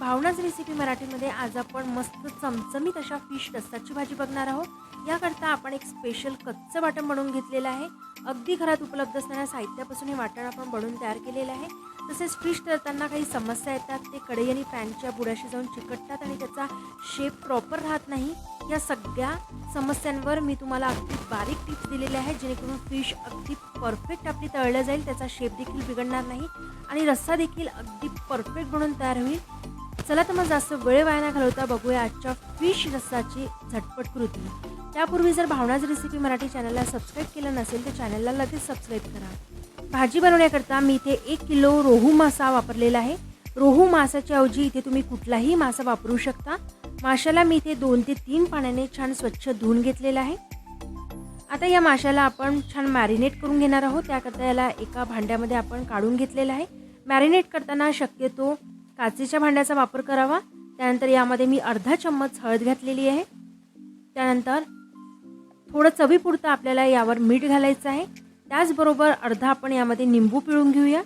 भावनाच recipe मराठीमध्ये आज आपण मस्त चमचमीत अशा फिश रस्साची भाजी बघणार आहोत. याकरता आपण एक स्पेशल कच्चं वाटण बनवून घेतलेलं आहे. अगदी घरात उपलब्ध असणाऱ्या साहित्यापासून हे वाटण आपण बनवून तयार केलेलं आहे. तसेच फिश तळताना काही समस्या येतात ते कढई आणि पॅनच्या बुडाशी जाऊन चिकटतात आणि त्याचा शेप प्रॉपर राहत नाही. या सगळ्या समस्यांवर मी तुम्हाला अगदी बारीक टिप्स दिलेल्या आहेत जेणेकरून फिश अगदी परफेक्ट आपली तळलं जाईल त्याचा शेप देखील बिघडणार नाही आणि रस्सा देखील अगदी परफेक्ट बनून तयार होईल. चला तर मग जास्त वेळ वाया न घालवता बघूया आजच्या फिश रस्साची झटपट कृती. त्यापूर्वी जर भावनाज रेसिपी मराठी चॅनलला सबस्क्राईब केलं नसेल तर चॅनलला लगेच सबस्क्राईब करा. भाजी बनवण्याकरता मी इथे एक किलो रोहू मासा वापरलेला आहे. रोहू मासाच्या ऐवजी इथे तुम्ही कुठलाही मासा वापरू शकता. माशाला मी इथे दोन ते तीन पाण्याने छान स्वच्छ धुवून घेतलेलं आहे. आता या माशाला आपण छान मॅरिनेट करून घेणार आहोत. त्याकरता याला एका भांड्यामध्ये आपण काढून घेतलेलं आहे. मॅरिनेट करताना शक्यतो काचेच्या भांड्याचा वापर करावा. त्यानंतर यामध्ये मी अर्धा चम्मच हळद घातलेली आहे. त्यानंतर थोडं चवीपुरतं आपल्याला यावर मीठ घालायचं आहे. त्याचबरोबर अर्धा आपण यामध्ये निंबू पिळून घेऊया.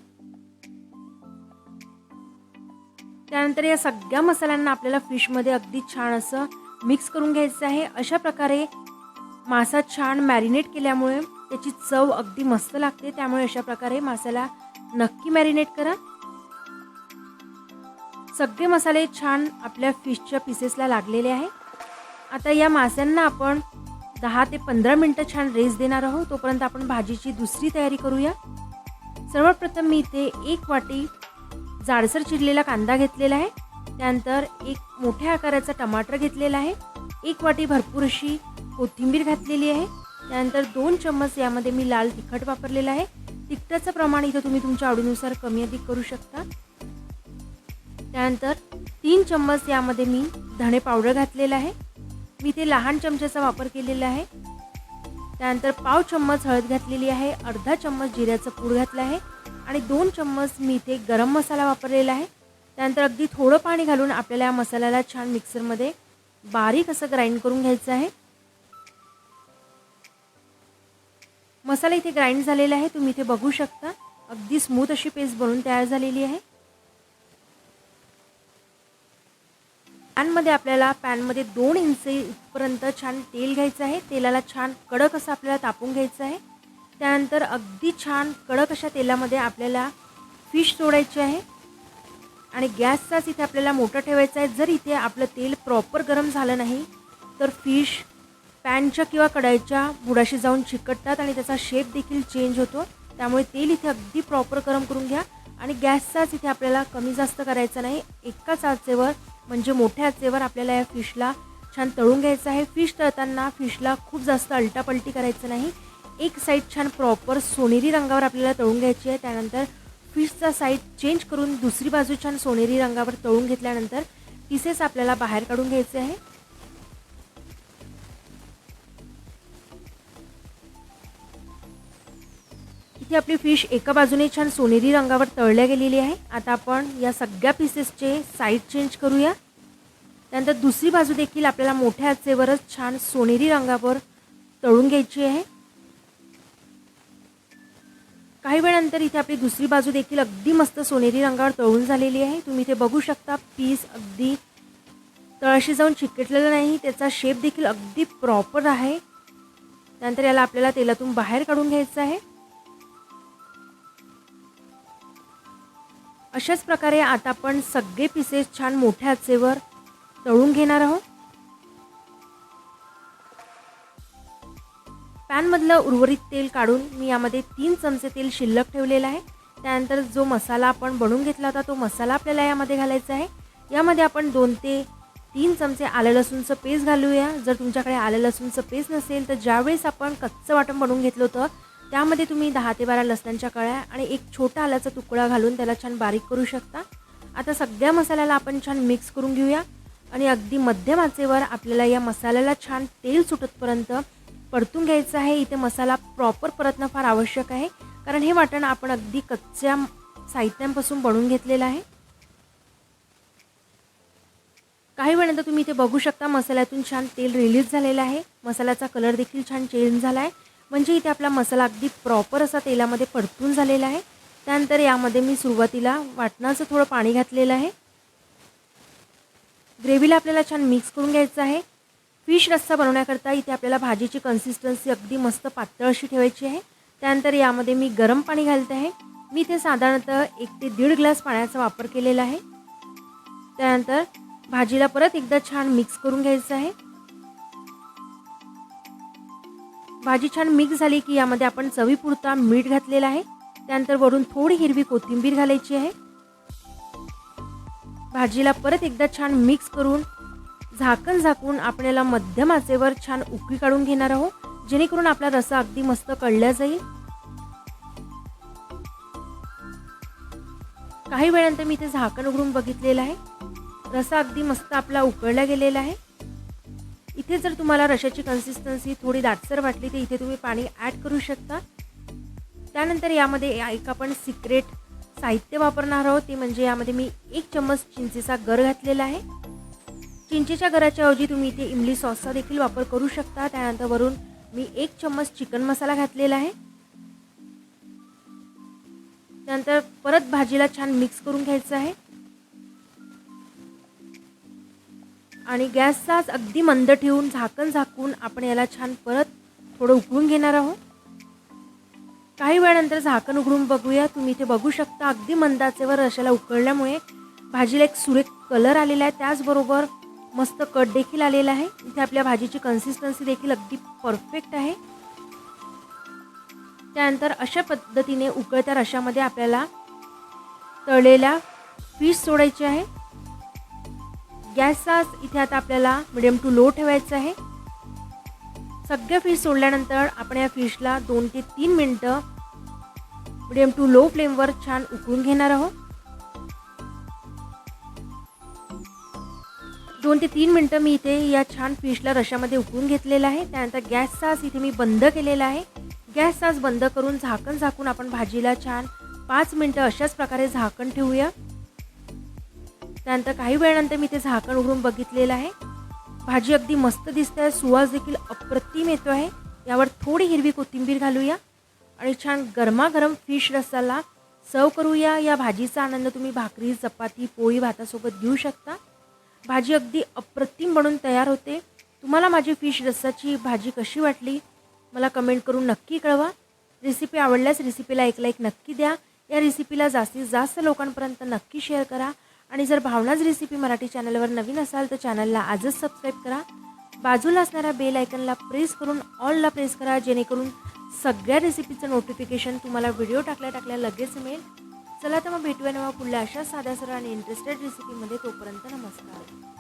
त्यानंतर या सगळ्या मसाल्यांना आपल्याला फिशमध्ये अगदी छान असं मिक्स करून घ्यायचं आहे. अशा प्रकारे मासा छान मॅरिनेट केल्यामुळे त्याची चव अगदी मस्त लागते. त्यामुळे अशा प्रकारे मासाला नक्की मॅरिनेट करा. सगळे मसाले छान आपल्या फिशच्या पीसेसला लागलेले आहे. आता या मास्यांना आपण दहा ते पंधरा मिनटं छान रेस देणार आहोत. तोपर्यंत आपण भाजीची दुसरी तयारी करूया. सर्वप्रथम मी इथे एक वाटी जाडसर चिरलेला कांदा घेतलेला आहे. त्यानंतर एक मोठ्या आकाराचा टमाटर घेतलेला आहे. एक वाटी भरपूर अशी कोथिंबीर घातलेली आहे. त्यानंतर दोन चम्मच यामध्ये मी लाल तिखट वापरलेलं आहे. तिखटाचं प्रमाण इथं तुम्ही तुमच्या आवडीनुसार कमी अधिक करू शकता. त्यानंतर तीन चम्मच यामध्ये मी धणे पावडर घातलेलं आहे. मी ते लहान चमच्याचा वापर केलेला आहे. त्यानंतर पाव चम्मच हळद घातलेली आहे. अर्धा चम्मच जिऱ्याचं पूड घातलं आहे. आणि दोन चम्मच मी इथे गरम मसाला वापरलेला आहे. त्यानंतर अगदी थोडं पाणी घालून आपल्याला या मसाल्याला छान मिक्सरमध्ये बारीक असं ग्राइंड करून घ्यायचं आहे. मसाला इथे ग्राइंड झालेला आहे. तुम्ही इथे बघू शकता. अगदी स्मूथ अशी पेस्ट बनवून तयार झालेली आहे. पॅनमध्ये आपल्याला पॅनमध्ये दोन इंचपर्यंत छान तेल घ्यायचं आहे. तेलाला छान कडक असं आपल्याला तापून घ्यायचं आहे. त्यानंतर अगदी छान कडक अशा तेलामध्ये आपल्याला फिश सोडायची आहे. आणि गॅसचाच इथे आपल्याला मोठं ठेवायचं आहे. जर इथे आपलं तेल प्रॉपर गरम झालं नाही तर फिश पॅनच्या किंवा कढाईच्या बुडाशी जाऊन चिकटतात आणि त्याचा शेप देखील चेंज होतो. त्यामुळे तेल इथे अगदी प्रॉपर गरम करून घ्या. आणि गॅसचाच इथे आपल्याला कमी जास्त करायचं नाही. एका चाचेवर म्हणजे मोठ्या आचेवर आपल्याला या फिशला छान तळून घ्यायचं आहे. फिश तळताना फिशला खूप जास्त अलटापलटी करायचं नाही. एक साईड छान प्रॉपर सोनेरी रंगावर आपल्याला तळून घ्यायची आहे. त्यानंतर फिशचा साईड चेंज करून दुसरी बाजू छान सोनेरी रंगावर तळून घेतल्यानंतर पीसेस आपल्याला बाहेर काढून घ्यायचे आहे. इथे आपली फिश एका बाजूने छान सोनेरी रंगावर तळल्या गेलेली आहे. आता आपण या सगळ्या पीसेसचे साईड चेंज करूया. त्यानंतर दुसरी बाजू देखील आपल्याला मोठ्या आचेवरच छान सोनेरी रंगावर तळून घ्यायची आहे. काही वेळानंतर इथे आपली दुसरी बाजू देखील अगदी मस्त सोनेरी रंगावर तळून झालेली आहे. तुम्ही इथे बघू शकता पीस अगदी तळाशी जाऊन चिकटलेलं नाही. त्याचा शेप देखील अगदी प्रॉपर आहे. त्यानंतर याला आपल्याला तेलातून बाहेर काढून घ्यायचं आहे. अशाच प्रकारे आता आपण सगळे पीसेस छान मोठ्या आचेवर तळून घेणार आहोत. पॅनमधलं उर्वरित तेल काढून मी यामध्ये तीन चमचे तेल शिल्लक ठेवलेलं आहे. त्यानंतर जो मसाला आपण बनवून घेतला होता तो मसाला आपल्याला यामध्ये घालायचा आहे. यामध्ये आपण दोन ते तीन चमचे आलं लसूणचं पेस्ट घालूया. जर तुमच्याकडे आलं लसूणचं पेस्ट नसेल तर ज्यावेळेस आपण कच्चं वाटण बनवून घेतलं होतं त्यामध्ये तुम्ही दहा ते बारा लसणांच्या कळ्या आणि एक छोटा आल्याचा तुकडा घालून त्याला छान बारीक करू शकता. आता सगळ्या मसाल्याला आपण छान मिक्स करून घेऊया. आणि अगदी मध्यम आचेवर आपल्याला या मसाल्याला छान तेल सुटतपर्यंत परतून घ्यायचं आहे. इथे मसाला प्रॉपर परतणं फार आवश्यक आहे. कारण हे वाटण आपण अगदी कच्च्या साहित्यांपासून बनवून घेतलेलं आहे. काही वेळानंतर तुम्ही इथे बघू शकता मसाल्यातून छान तेल रिलीज झालेलं आहे. मसाल्याचा कलर देखील छान चेंज झाला आहे म्हणजे इथे आपला मसाला अगदी प्रॉपर असा तेलामध्ये परतून झालेला आहे. त्यानंतर यामध्ये मी सुरुवातीला वाटणाचं थोडं पाणी घातलेलं आहे. ग्रेव्हीला आपल्याला छान मिक्स करून घ्यायचं आहे. फिश रस्सा बनवण्याकरता इथे आपल्याला भाजीची कन्सिस्टन्सी अगदी मस्त पातळ अशी ठेवायची आहे. त्यानंतर यामध्ये मी गरम पाणी घालते आहे. मी इथे साधारणतः एक ते दीड ग्लास पाण्याचा वापर केलेला आहे. त्यानंतर भाजीला परत एकदा छान मिक्स करून घ्यायचं आहे. भाजी छान मिक्स झाली की यामध्ये आपण चवीपुरता मीठ घातलेला आहे. त्यानंतर वरून थोडी हिरवी कोथिंबीर घालायची आहे. भाजीला परत एकदा छान मिक्स करून झाकण झाकून आपण याला मध्यम आचेवर छान उकळी काढून घेणार आहोत. जेणेकरून आपला रसा अगदी मस्त कळला जाईल. काही वेळानंतर मी इथे झाकण उघडून बघितलेलं आहे. रसा अगदी मस्त आपला उकळला गेलेला आहे. इथे जर तुम्हाला रशाची कन्सिस्टन्सी थोडी दाटसर वाटली तर इथे तुम्ही पाणी ॲड करू शकता. त्यानंतर यामध्ये एक आपण सिक्रेट साहित्य वापरणार आहोत. ते म्हणजे यामध्ये मी एक चम्मच चिंचेचा गर घातलेला आहे. चिंचेच्या गराच्या ऐवजी तुम्ही इथे इमली सॉसचा देखील वापर करू शकता. त्यानंतर वरून मी एक चम्मच चिकन मसाला घातलेला आहे. त्यानंतर परत भाजीला छान मिक्स करून घ्यायचं आहे. आणि गॅसचा अगदी मंद ठेवून झाकण झाकून आपण याला छान परत थोडं उकळून घेणार आहोत. काही वेळानंतर झाकण उघडून बघूया. तुम्ही इथे बघू शकता अगदी मंदाचेवर रशाला उकळल्यामुळे भाजीला एक सुरेख कलर आलेला आहे. त्याचबरोबर मस्त कट देखील आलेला आहे. इथे आपल्या भाजीची कन्सिस्टन्सी देखील अगदी परफेक्ट आहे. त्यानंतर अशा पद्धतीने उकळत्या रशामध्ये आपल्याला तळलेला फिश सोडायची आहे. गॅसचा इथे आता आपल्याला मिडियम टू लो ठेवायचं आहे. सगळ्या फिश सोडल्यानंतर आपण या फिशला दोन ते तीन मिनटं मिडियम टू लो फ्लेमवर छान उकळून घेणार आहोत. दोन ते तीन मिनटं मी इथे या छान फिशला रशामध्ये उकळून घेतलेला आहे. त्यानंतर गॅस सास इथे मी बंद केलेला आहे. गॅस सास बंद करून झाकण झाकून आपण भाजीला छान पाच मिनटं अशाच प्रकारे झाकण ठेवूया. त्यानंतर काही वेळानंतर मी ते झाकण उघडून बघितलेलं आहे. भाजी अगदी मस्त दिसते आहे. सुवास देखील अप्रतिम येतो आहे. यावर थोडी हिरवी कोथिंबीर घालूया. आणि छान गरमागरम फिश रसाला सर्व करूया. या भाजीचा आनंद तुम्ही भाकरी चपाती पोळी भातासोबत घेऊ शकता. भाजी अगदी अप्रतिम बनून तयार होते. तुम्हाला माझी फिश रस्साची भाजी कशी वाटली? मला कमेंट करून नक्की कळवा. रेसिपी आवडल्यास रेसिपीला एक लाईक नक्की द्या. या रेसिपीला जास्तीत जास्त लोकांपर्यंत नक्की शेअर करा. आणि जर भावनाच रेसिपी मराठी चॅनलवर नवीन असाल तर चॅनलला आजच सबस्क्राईब करा. बाजूला असणाऱ्या बेल आयकनला प्रेस करून ऑलला प्रेस करा जेणेकरून सगळ्या रेसिपीचं नोटिफिकेशन तुम्हाला व्हिडिओ टाकल्या टाकल्या लगेच मिळेल. चला तर मग भेटूया नवा पुढल्या अशा साध्या सरळ आणि इंटरेस्टेड रेसिपीमध्ये तोपर्यंत नमस्कार.